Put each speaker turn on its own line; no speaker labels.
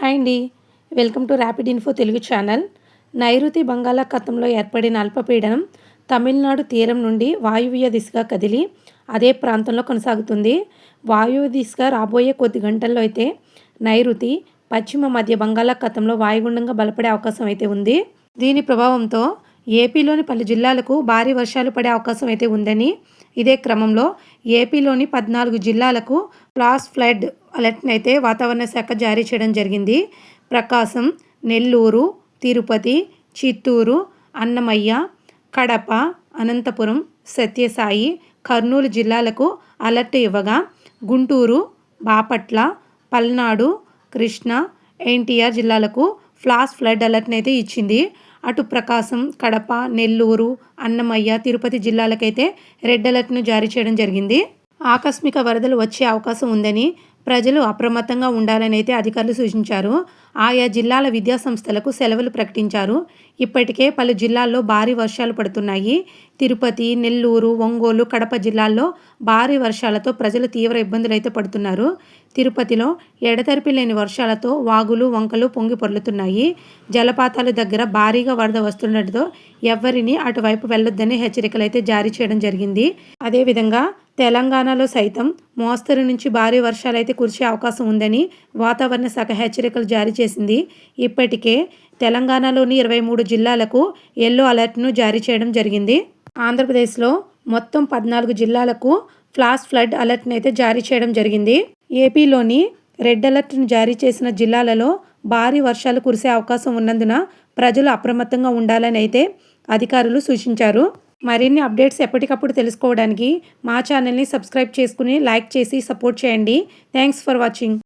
Hi అండి. Welcome to rapid info Telugu channel. నైరుతి బంగాళాఖాతంలో ఏర్పడిన అల్పపీడనం తమిళనాడు తీరం నుండి వాయువ్య దిశగా కదిలి అదే ప్రాంతంలో కొనసాగుతుంది. వాయువ్య దిశగా రాబోయే కొద్ది గంటల్లో అయితే నైరుతి పశ్చిమ మధ్య బంగాళాఖాతంలో వాయుగుండంగా బలపడే అవకాశం అయితే ఉంది. దీని ప్రభావంతో ఏపీలోని పలు జిల్లాలకు భారీ వర్షాలు పడే అవకాశం అయితే ఉందని ఇదే క్రమంలో ఏపీలోని పద్నాలుగు జిల్లాలకు క్లాస్ ఫ్లడ్ అలర్ట్ని అయితే వాతావరణ శాఖ జారీ చేయడం జరిగింది. ప్రకాశం నెల్లూరు తిరుపతి చిత్తూరు అన్నమయ్య కడప అనంతపురం సత్యసాయి కర్నూలు జిల్లాలకు అలర్ట్ ఇవ్వగా గుంటూరు బాపట్ల పల్నాడు కృష్ణా ఎన్టీఆర్ జిల్లాలకు ఫ్లాస్ ఫ్లడ్ అలర్ట్ని అయితే ఇచ్చింది. అటు ప్రకాశం కడప నెల్లూరు అన్నమయ్య తిరుపతి జిల్లాలకైతే రెడ్ అలర్ట్ను జారీ చేయడం జరిగింది. ఆకస్మిక వరదలు వచ్చే అవకాశం ఉందని ప్రజలు అప్రమత్తంగా ఉండాలని అయితే అధికారులు సూచించారు. ఆయా జిల్లాల విద్యాసంస్థలకు సెలవులు ప్రకటించారు. ఇప్పటికే పలు జిల్లాల్లో భారీ వర్షాలు పడుతున్నాయి. తిరుపతి నెల్లూరు ఒంగోలు కడప జిల్లాల్లో భారీ వర్షాలతో ప్రజలు తీవ్ర ఇబ్బందులు అయితే పడుతున్నారు. తిరుపతిలో ఎడతెరిపి లేని వర్షాలతో వాగులు వంకలు పొంగి పొర్లుతున్నాయి. జలపాతాల దగ్గర భారీగా వరద వస్తుండటంతో ఎవరిని అటువైపు వెళ్ళొద్దని హెచ్చరికలు అయితే జారీ చేయడం జరిగింది. అదేవిధంగా తెలంగాణలో సైతం మోస్తరు నుంచి భారీ వర్షాలు అయితే కురిసే అవకాశం ఉందని వాతావరణ శాఖ హెచ్చరికలు జారీ చేసింది. ఇప్పటికే తెలంగాణలోని ఇరవై మూడు జిల్లాలకు ఎల్లో అలర్ట్ను జారీ చేయడం జరిగింది. ఆంధ్రప్రదేశ్లో మొత్తం పద్నాలుగు జిల్లాలకు ఫ్లాష్ ఫ్లడ్ అలర్ట్ని అయితే జారీ చేయడం జరిగింది. ఏపీలోని రెడ్ అలర్ట్ను జారీ చేసిన జిల్లాలలో భారీ వర్షాలు కురిసే అవకాశం ఉన్నందున ప్రజలు అప్రమత్తంగా ఉండాలని అయితే అధికారులు సూచించారు. మరిన్ని అప్డేట్స్ ఎప్పటికప్పుడు తెలుసుకోవడానికి మా ఛానల్ని సబ్స్క్రైబ్ చేసుకుని లైక్ చేసి సపోర్ట్ చేయండి. Thanks for watching.